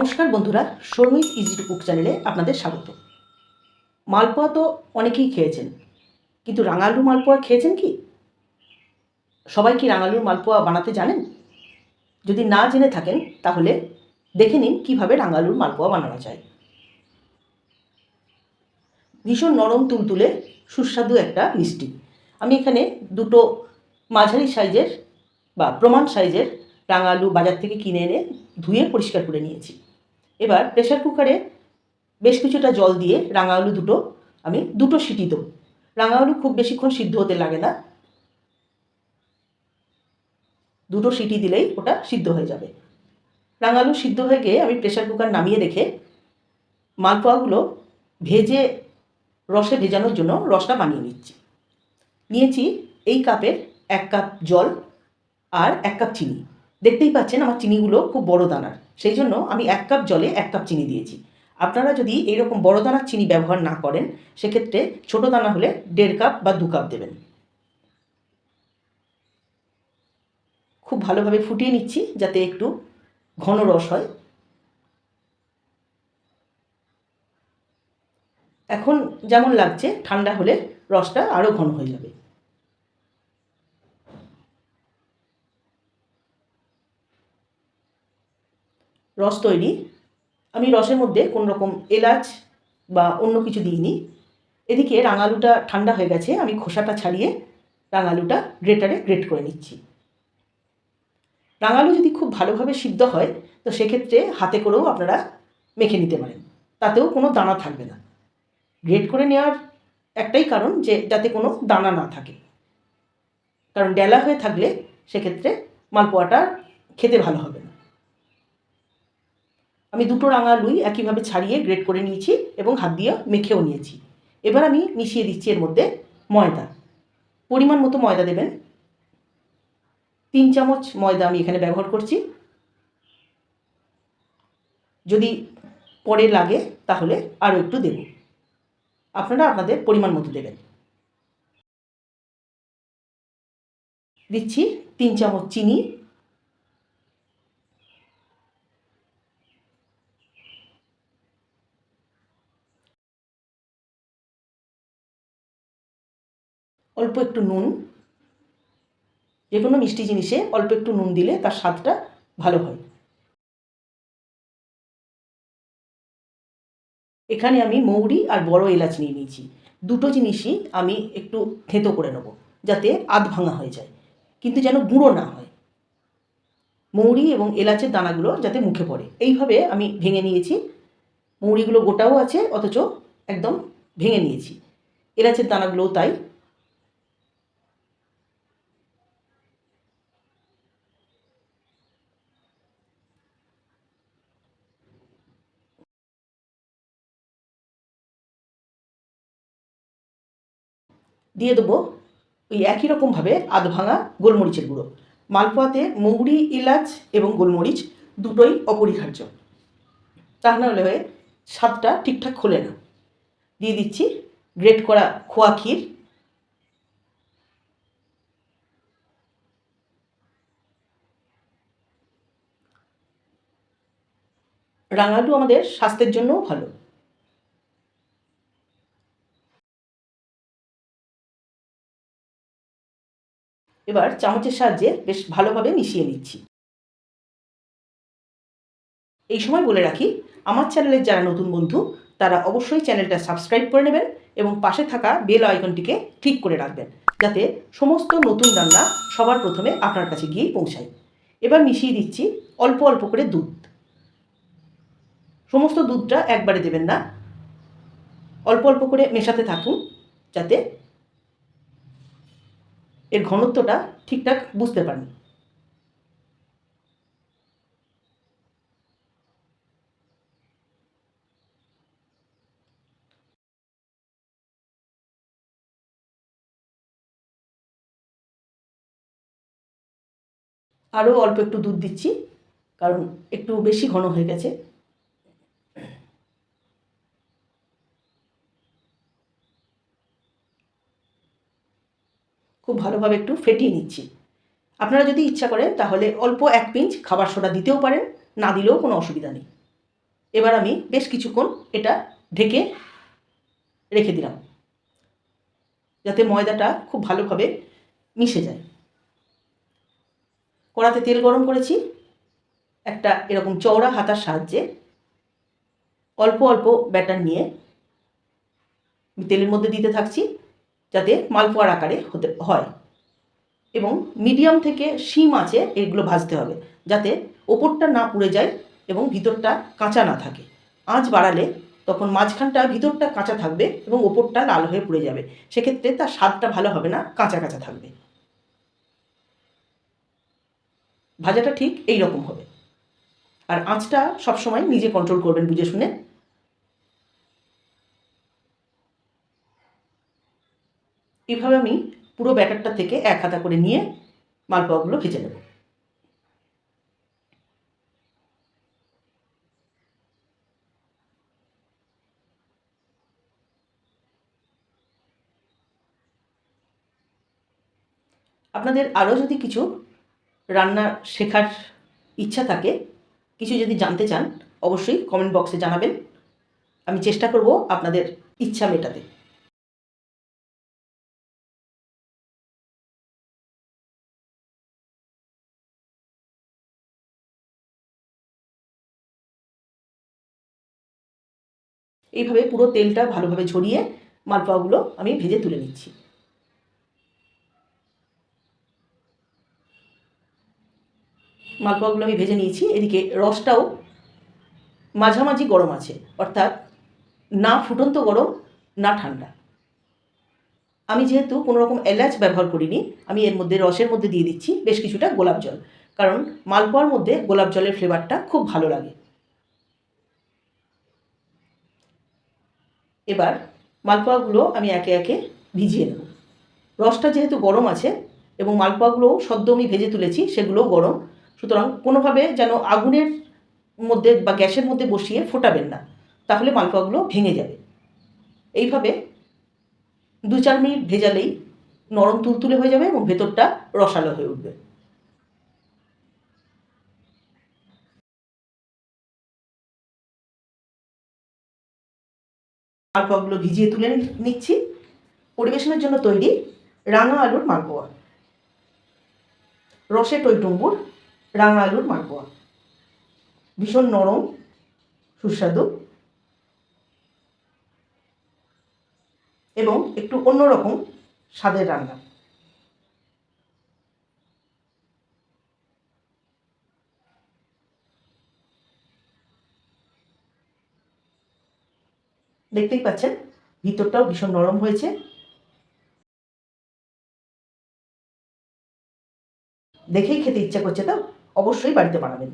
নমস্কার বন্ধুরা Sharmi's easy to cook চ্যানেলে আপনাদের স্বাগত। মালপোয়া তো অনেকেই খেয়েছেন, কিন্তু রাঙালু মালপোয়া খেয়েছেন কি? সবাই কি রাঙালুর মালপোয়া বানাতে জানেন? যদি না জেনে থাকেন, তাহলে দেখে নিন কীভাবে রাঙালুর মালপোয়া বানানো যায়। ভীষণ নরম তুলতুলে, সুস্বাদু একটা মিষ্টি। আমি এখানে দুটো মাঝারি সাইজের বা প্রমাণ সাইজের রাঙা আলু বাজার থেকে কিনে এনে ধুয়ে পরিষ্কার করে নিয়েছি। এবার প্রেশার কুকারে বেশ কিছুটা জল দিয়ে রাঙা আলু দুটো আমি দুটো সিটি দেবো। রাঙা আলু খুব বেশিক্ষণ সিদ্ধ হতে লাগে না। দুটো সিটি দিলেই ওটা সিদ্ধ হয়ে যাবে। রাঙা আলু সিদ্ধ হয়ে গিয়ে আমি প্রেশার কুকার নামিয়ে রেখে মালপোয়াগুলো ভেজে রসে ভেজানোর জন্য রসটা বানিয়ে নিচ্ছি। নিয়েছি এই কাপের এক কাপ জল আর এক কাপ চিনি। দেখতেই পাচ্ছেন আমার চিনিগুলো খুব বড় দানার। সেই জন্য আমি এক কাপ জলে এক কাপ চিনি দিয়েছি। আপনারা যদি এইরকম বড় দানার চিনি ব্যবহার না করেন, সেক্ষেত্রে ছোট দানা হলে দেড় কাপ বা দু কাপ দেবেন। খুব ভালোভাবে ফুটিয়ে নিচ্ছি যাতে একটু ঘন রস হয়। এখন যেমন লাগছে, ঠান্ডা হলে রসটা আরও ঘন হয়ে যাবে। রস তৈরি। আমি রসের মধ্যে কোনো রকম এলাচ বা অন্য কিছু দিইনি। এদিকে রাঙালুটা ঠান্ডা হয়ে গেছে, আমি খোসাটা ছাড়িয়ে রাঙালুটা গ্রেটারে গ্রেট করে নিচ্ছি। রাঙালু যদি খুব ভালোভাবে সিদ্ধ হয়, তো সেক্ষেত্রে হাতে করেও আপনারা মেখে নিতে পারেন। তাতেও কোনো দানা থাকবে না। গ্রেট করে নেওয়ার একটাই কারণ যে, যাতে কোনো দানা না থাকে। কারণ ডেলা হয়ে থাকলে সেক্ষেত্রে মালপোয়াটা খেতে ভালো হবে। আমি দুটো রাঙা লুই একইভাবে ছাড়িয়ে গ্রেট করে নিয়েছি এবং হাত দিয়ে মেখেও নিয়েছি। এবার আমি মিশিয়ে দিচ্ছি এর মধ্যে ময়দা। পরিমাণ মতো ময়দা দেবেন। তিন চামচ ময়দা আমি এখানে ব্যবহার করছি। যদি পরে লাগে তাহলে আরও একটু দেব। আপনারা আপনাদের পরিমাণ মতো দেবেন। দিচ্ছি তিন চামচ চিনি। অল্প একটু নুন যে কোনো মিষ্টি জিনিসে অল্প একটু নুন দিলে তার স্বাদটা ভালো হয়। এখানে আমি মৌরি আর বড় এলাচ নিয়ে নিয়েছি। দুটো জিনিসই আমি একটু থেঁতো করে নেব, যাতে আধ ভাঙা হয়ে যায়, কিন্তু যেন গুঁড়ো না হয়। মৌরি এবং এলাচের দানাগুলো যাতে মুখে পড়ে। এইভাবে আমি ভেঙে নিয়েছি। মৌরিগুলো গোটাও আছে, অথচ একদম ভেঙে নিয়েছি। এলাচের দানাগুলোও তাই দিয়ে দেবো ওই একই রকমভাবে আধ ভাঙা গোলমরিচের গুঁড়ো। মালপোয়াতে মৌরি এলাচ এবং গোলমরিচ দুটোই অপরিহার্য। তা নাহলে হয়ে স্বাদটা ঠিকঠাক খোলে না। দিয়ে দিচ্ছি গ্রেট করা খোয়া ক্ষীর। রাঙালু আমাদের স্বাস্থ্যের জন্যও ভালো। এবার চামচের সাহায্যে বেশ ভালোভাবে মিশিয়ে নিচ্ছি। এই সময় বলে রাখি, আমার চ্যানেলের যারা নতুন বন্ধু, তারা অবশ্যই চ্যানেলটা সাবস্ক্রাইব করে নেবেন এবং পাশে থাকা বেল আইকনটিকে ক্লিক করে রাখবেন, যাতে সমস্ত নতুন রান্না সবার প্রথমে আপনার কাছে গিয়েই পৌঁছায়। এবার মিশিয়ে দিচ্ছি অল্প অল্প করে দুধ। সমস্ত দুধটা একবারে দেবেন না। অল্প অল্প করে মেশাতে থাকুন, যাতে এর ঘনত্বটা ঠিকঠাক বুঝতে পারেন। আরও অল্প একটু দুধ দিচ্ছি, কারণ একটু বেশি ঘন হয়ে গেছে। খুব ভালোভাবে একটু ফেটিয়ে নিচ্ছি। আপনারা যদি ইচ্ছা করেন তাহলে অল্প এক পিঞ্চ খাবার সোডা দিতেও পারেন, না দিলেও কোনো অসুবিধা নেই। এবার আমি বেশ কিছুক্ষণ এটা ঢেকে রেখে দিলাম, যাতে ময়দাটা খুব ভালোভাবে মিশে যায়। কড়াতে তেল গরম করেছি, একটা এরকম চওড়া হাতার সাহায্যে। অল্প অল্প ব্যাটার নিয়ে তেলের মধ্যে দিতে থাকছি। যাতে মালপোয়ার আকারে হতে, হয়। এবং মিডিয়াম থেকে শিম আছে, এগুলো ভাজতে হবে, যাতে ওপরটা না পুড়ে যায় এবং ভিতরটা কাঁচা না থাকে। আঁচ বাড়ালে তখন মাঝখানটা, ভিতরটা কাঁচা থাকবে এবং ওপরটা লাল হয়ে পুড়ে যাবে। সেক্ষেত্রে তার স্বাদটা ভালো হবে না, কাঁচা কাঁচা থাকবে। ভাজাটা ঠিক এই রকম হবে। আর আঁচটা সবসময় নিজে কন্ট্রোল করবেন, বুঝে শুনে। এভাবে আমি পুরো ব্যাটারটা থেকে এক হাতা করে নিয়ে মালপোয়াগুলো ভেজে নেব। আপনাদের আরও যদি কিছু রান্না শেখার ইচ্ছা থাকে, কিছু যদি জানতে চান, অবশ্যই কমেন্ট বক্সে জানাবেন। আমি চেষ্টা করব আপনাদের ইচ্ছা মেটাতে। এইভাবে পুরো তেলটা ভালোভাবে ঝরিয়ে মালপোয়াগুলো আমি ভেজে তুলে নিচ্ছি। মালপোয়াগুলো আমি ভেজে নিয়েছি, এদিকে রসটাও মাঝামাঝি গরম আছে, অর্থাৎ না ফুটন্ত গরম, না ঠান্ডা। আমি যেহেতু কোনো রকম এলাচ ব্যবহার করিনি, আমি এর মধ্যে রসের মধ্যে দিয়ে দিচ্ছি বেশ কিছুটা গোলাপ জল, কারণ মালপোয়ার মধ্যে গোলাপ জলের ফ্লেভারটা খুব ভালো লাগে। এবার মালপোয়াগুলো আমি একে একে ভিজিয়ে নেব। রসটা যেহেতু গরম আছে এবং মালপোয়াগুলোও সদ্য আমি ভেজে তুলেছি, সেগুলোও গরম। সুতরাং কোনোভাবে যেন আগুনের মধ্যে বা গ্যাসের মধ্যে বসিয়ে ফোটাবেন না, তাহলে মালপোয়াগুলো ভেঙে যাবে। এইভাবে দু চার মিনিট ভেজালেই নরম তুলতুলে হয়ে যাবে এবং ভেতরটা রসালো হয়ে উঠবে। মালপোয়াগুলো ভিজিয়ে তুলে নিচ্ছি। পরিবেশনের জন্য তৈরি রাঙা আলুর মালপোয়া। রসে টইটুম্বুর রাঙা আলুর মালপোয়া। ভীষণ নরম, সুস্বাদু। এবং একটু অন্যরকম স্বাদের রান্না। দেখতেই পাচ্ছেন ভিতরটাও ভীষণ নরম হয়েছে। দেখেই খেতে ইচ্ছা করছে তো অবশ্যই বাড়িতে বানাবেন।